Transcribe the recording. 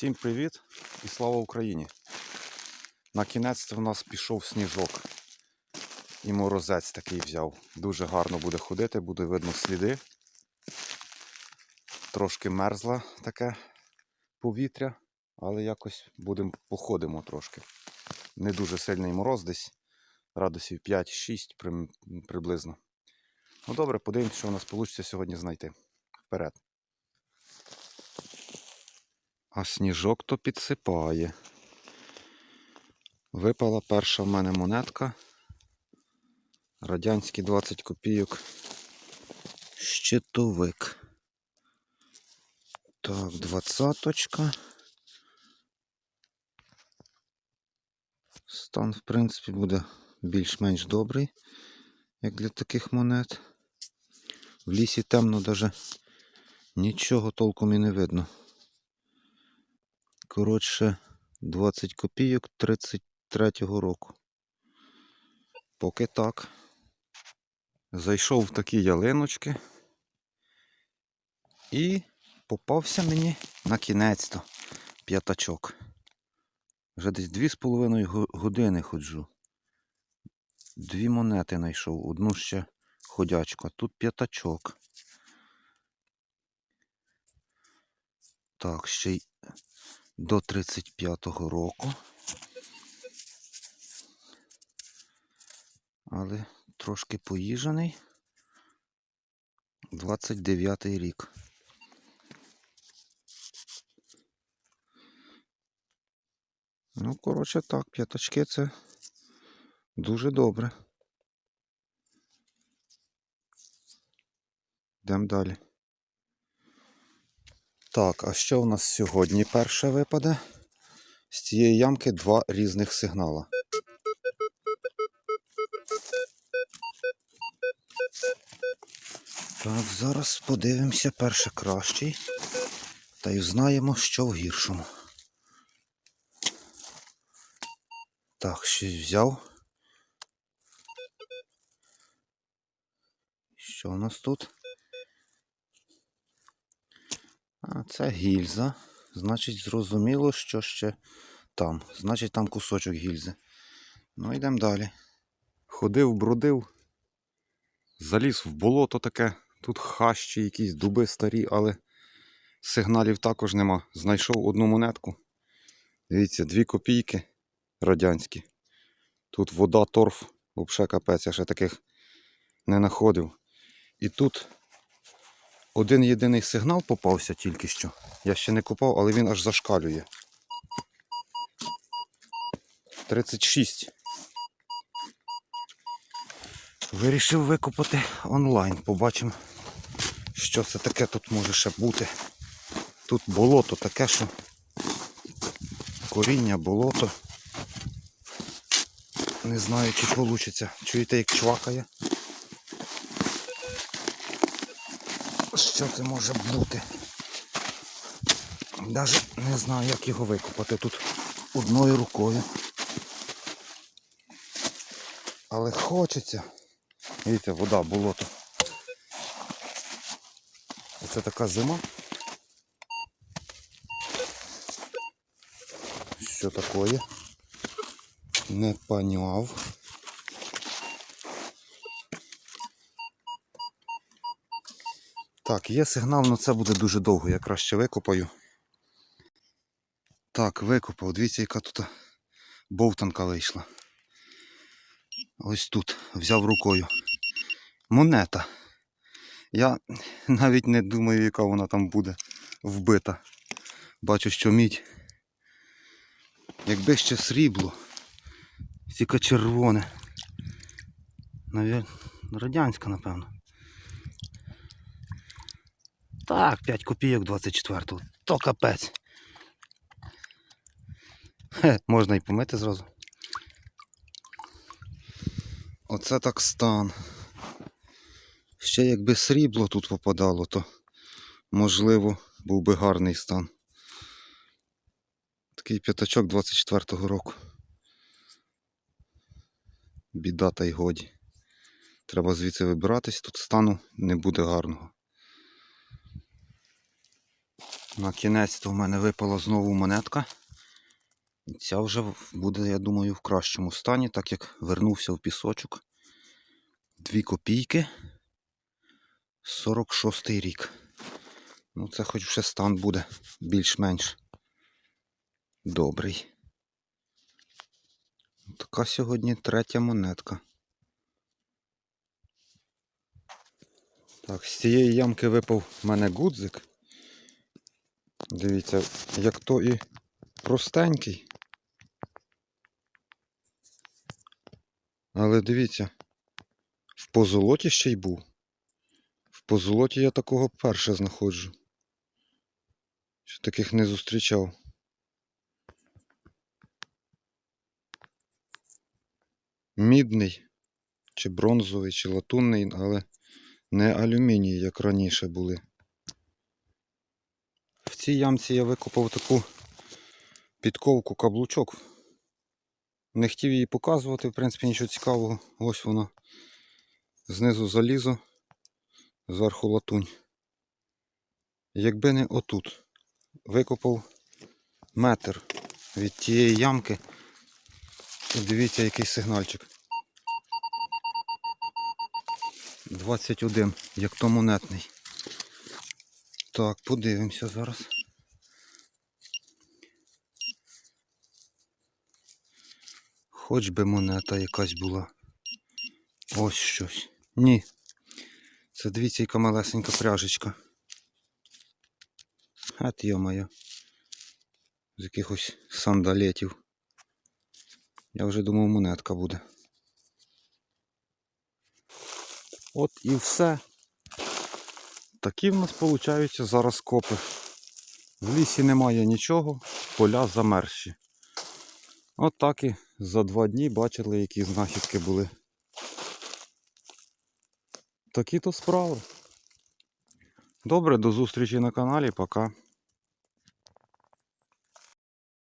Всім привіт і слава Україні! На кінець в нас пішов сніжок. І морозець такий взяв. Дуже гарно буде ходити, буде видно сліди. Трошки мерзло таке повітря, але якось будемо походимо трошки. Не дуже сильний мороз, десь градусів 5-6 приблизно. Ну добре, подивимось, що у нас вийде сьогодні знайти. Вперед. А сніжок то підсипає. Випала перша в мене монетка. Радянські 20 копійок. Щитовик. Так, двадцяточка. Стан, в принципі, буде більш-менш добрий, як для таких монет. В лісі темно, даже нічого толком і не видно. Коротше, 20 копійок 33-го року. Поки так. Зайшов в такі ялиночки. І попався мені на кінець-то п'ятачок. Вже десь 2,5 години ходжу. Дві монети знайшов, одну ще ходячку, а тут п'ятачок. Так, ще й до 35-го року. Але трошки поїжений. 29-й рік. Ну, коротше так, п'ятачки це дуже добре. Йдемо далі. Так, а що в нас сьогодні перше випаде? З цієї ямки два різних сигнала. Так, зараз подивимося перше кращий. Та й знаємо, що в гіршому. Так, щось взяв. Що у нас тут? А, це гільза. Значить, зрозуміло, що ще там. Значить, там кусочок гільзи. Ну, йдемо далі. Ходив, бродив, заліз в болото таке. Тут хащі, якісь дуби старі, але сигналів також нема. Знайшов одну монетку. Дивіться, дві копійки радянські. Тут вода, торф, взагалі капець, я ще таких не знаходив. І тут один єдиний сигнал попався тільки що. Я ще не купав, але він аж зашкалює. 36. Вирішив викупати онлайн. Побачимо, що це таке тут може ще бути. Тут болото таке, що коріння, болото. Не знаю, чи вийде. Чуєте, як чвакає? Що це може бути? Навіть не знаю, як його викопати тут одною рукою. Але хочеться. Дивіться, вода, болото. Оце така зима. Що таке? Не поняв. Так, є сигнал, але це буде дуже довго, я краще викопаю. Так, викопав. Дивіться, яка тут бовтанка вийшла. Ось тут взяв рукою. Монета. Я навіть не думаю, яка вона там буде вбита. Бачу, що мідь. Якби ще срібло, тільки червоне. Навіть радянська, напевно. Так, 5 копійок 24-го. То капець. Хе, можна і помити зразу. Оце так стан. Ще якби срібло тут попадало, то можливо був би гарний стан. Такий п'ятачок 24-го року. Біда та й годі. Треба звідси вибиратись, тут стану не буде гарного. На кінець то в мене випала знову монетка. Ця вже буде, я думаю, в кращому стані, так як вернувся в пісочок. Дві копійки. 46 рік. Ну, це хоч вже стан буде більш-менш добрий. Така сьогодні третя монетка. Так, з цієї ямки випав в мене гудзик. Дивіться, як то і простенький. Але дивіться, в позолоті ще й був. В позолоті я такого перше знаходжу. Ще таких не зустрічав. Мідний, чи бронзовий, чи латунний, але не алюміній, як раніше були. В цій ямці я викопав таку підковку каблучок. Не хотів її показувати, в принципі, нічого цікавого. Ось вона. Знизу залізо, зверху латунь. Якби не отут. Викопав метр від тієї ямки. Дивіться, який сигнальчик. 21, як то монетний. Так, подивимося зараз. Хоч би монета якась була. Ось щось. Ні. Це дивіться, яка малесенька пряжечка. От йо-моє. З якихось сандалетів. Я вже думав, монетка буде. От і все. Такі в нас виходять зараз копи. В лісі немає нічого, поля замерзші. От так і за два дні бачили, які знахідки були. Такі то справи. Добре, до зустрічі на каналі. Пока.